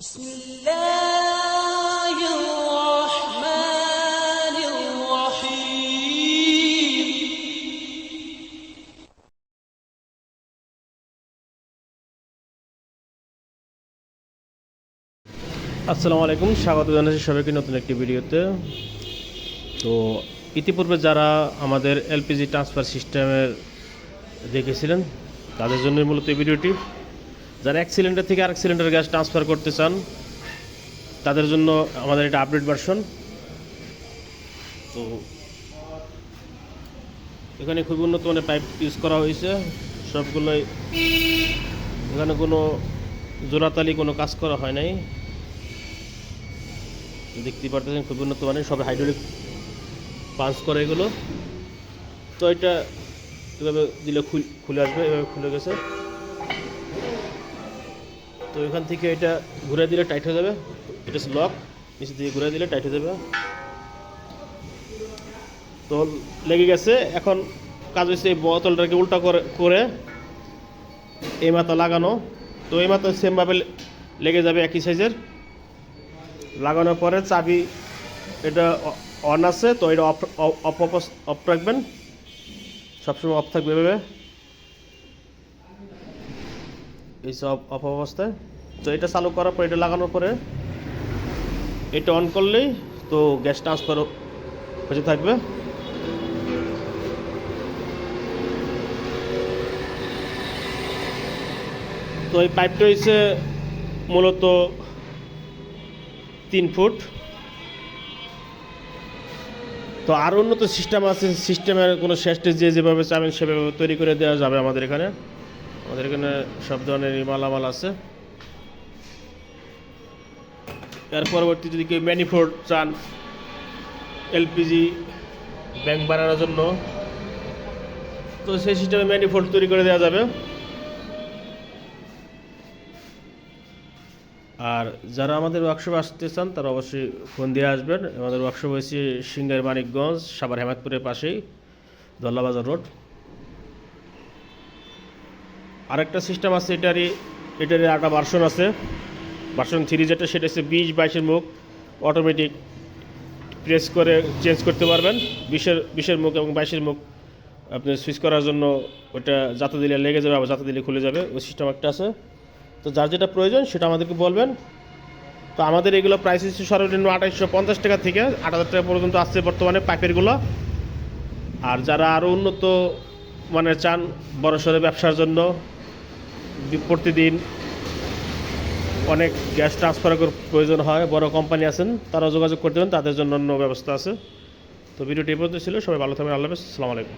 بسم الله الرحمن الرحيم আসসালামু আলাইকুম স্বাগত জানাচ্ছি সবাইকে নতুন একটি ভিডিওতে তো ইতিপূর্বে যারা আমাদের এলপিজি ট্রান্সফার সিস্টেমের দেখেছিলেন তাদের জন্য মূলত এই ভিডিওটি যারা এক সিলিন্ডার থেকে আরেক সিলিন্ডার গ্যাস ট্রান্সফার করতে চান, তাদের জন্য আমাদের এটা আপডেট ভার্সন তো এখানে খুব উন্নত মানের পাইপ ইউজ করা হয়েছে। সবগুলোই এখানে কোনো জোড়াতালি কোনো কাজ করা হয় নাই। দেখতেই পারতেছেন খুব উন্নত মানের, সব হাইড্রোলিক পাঞ্চ করে এগুলো। তো এটা এভাবে দিলে খুলে আসবে, এভাবে খুলে গেছে। তো এখান থেকে এটা ঘুরে দিলে টাইট হয়ে যাবে। এটা লক নিচে দিয়ে ঘুরে দিলে টাইট হয়ে যাবে। তো লেগে গেছে। এখন কাজ হচ্ছে এই বোতলটাকে উল্টা করে করে এই মাথা লাগানো। তো এই মাথা সেমভাবে লেগে যাবে একই সাইজের লাগানোর পরে চাবি এটা অন আছে। তো এটা অফ অফ অফ রাখবেন। সবসময় অফ থাকবে এভাবে। এই সব অফ অবস্থায় তো এটা চালু করার পর, এটা লাগানোর পরে এটা অন করলেই তো গ্যাস ট্রান্সফার হতে থাকবে। তো এই পাইপটা হচ্ছে মূলত তিন ফুট। তো আরও উন্নত সিস্টেম আছে সিস্টেমের কোনো শেষটে যে যেভাবে চাবেন, সেভাবে তৈরি করে দেওয়া যাবে আমাদের এখানে। আমাদের এখানে সব ধরনের মালামাল আছে। এর পরবর্তী যদি কেউ ম্যানিফোর্ড চান, এলপিজি ব্যাংক বানানোর জন্য, তো সেই সিস্টেমে ম্যানিফোল্ড তৈরি করে দেওয়া যাবে। আর যারা আমাদের ওয়ার্কশপে আসতে চান, তারা অবশ্যই ফোন দিয়ে আসবেন। আমাদের ওয়ার্কশপ হয়েছে সিঙ্গার মানিকগঞ্জ, সাভার হেমাদপুরের পাশেই, দল্লাবাজার রোড। আরেকটা সিস্টেম আছে, এটারই এটারই একটা ভার্সন আছে। ভার্সন থ্রি যেটা, সেটা হচ্ছে বিশ বাইশের মুখ। অটোমেটিক প্রেস করে চেঞ্জ করতে পারবেন। বিশের বিশের মুখ এবং বাইশের মুখ আপনি সুইচ করার জন্য ওটা যাতে দিলে লেগে যাবে আবার যাতে দিলে খুলে যাবে, ওই সিস্টেম একটা আছে। তো যার যেটা প্রয়োজন সেটা আমাদেরকে বলবেন। তো আমাদের এগুলো প্রাইস হচ্ছে সর্বনিম্ন আঠাইশশো পঞ্চাশ টাকা থেকে আট হাজার টাকা পর্যন্ত আসছে বর্তমানে পাইপেরগুলো আর যারা আরও উন্নত মানে চান বড় সড়ো ব্যবসার জন্য প্রতিদিন অনেক গ্যাস ট্রান্সফার প্রয়োজন হয়। বড় কোম্পানি আছেন তারা যোগাযোগ করতে পারেন, তাদের জন্য অন্য ব্যবস্থা আছে। তো ভিডিওটি এই পর্যন্ত ছিল। সবাই ভালো থাকবেন, আল্লাহ হাফেজ। আসসালামু আলাইকুম।